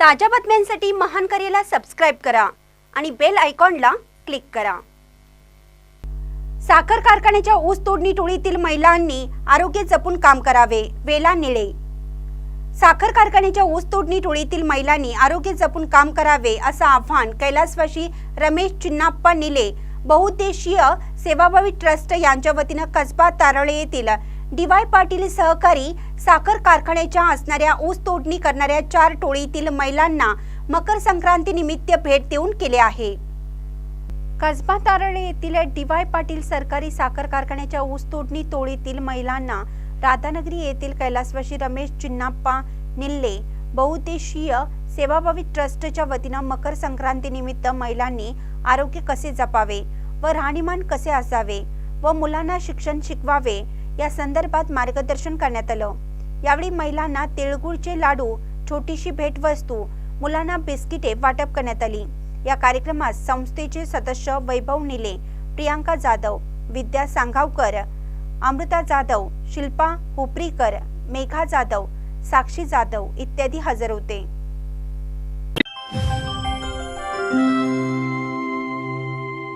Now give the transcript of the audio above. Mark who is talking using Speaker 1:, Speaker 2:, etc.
Speaker 1: ताज्या बातम्यांसाठी महान करेला सबस्क्राईब करा आणि बेल आयकॉनला क्लिक करा. साखर कारखान्याच्या ऊस तोडणी टोळीतील महिलांनी आरोग्य जपून काम करावे वेला निळे. साखर कारखान्याच्या ऊस तोडणी टोळीतील महिलांनी आरोग्य जपून काम करावे असं आव्हान कैलासवाशी रमेश चिन्नाप्पा निले बहुउद्देशीय सेवाभावी ट्रस्ट यांच्या वतीनं कसबा तारळे येथील डी वाय पाटील सहकारी साखर कारखान्याच्या असणाऱ्या ऊस तोडणी करणाऱ्या चार टोळीतील महिलांना मकर संक्रांती निमित्त भेट देऊन केले आहे. कसबा तारळे येथील डी वाय पाटील सरकारी साखर कारखान्याच्या ऊस तोडणी टोळीतील महिलांना राधानगरी येथील कैलासवाशी रमेश चिन्नाप्पा निल्ले बहुउद्देशीय सेवाभावी ट्रस्टच्या वतीनं मकर संक्रांती निमित्त महिलांनी आरोग्य कसे जपावे व राहणीमान कसे असावे व मुलांना शिक्षण शिकवावे या संदर्भात मार्गदर्शन करण्यात आलं. यावेळी महिलांना तिळगुळचे लाडू छोटीशी भेटवस्तू मुलांना बिस्किटे वाटप करण्यात आली. या कार्यक्रमात संस्थेचे सदस्य वैभव निले प्रियांका जाधव विद्या सांगावकर अमृता जाधव शिल्पा हुपरीकर मेघा जाधव साक्षी जाधव इत्यादी हजर होते.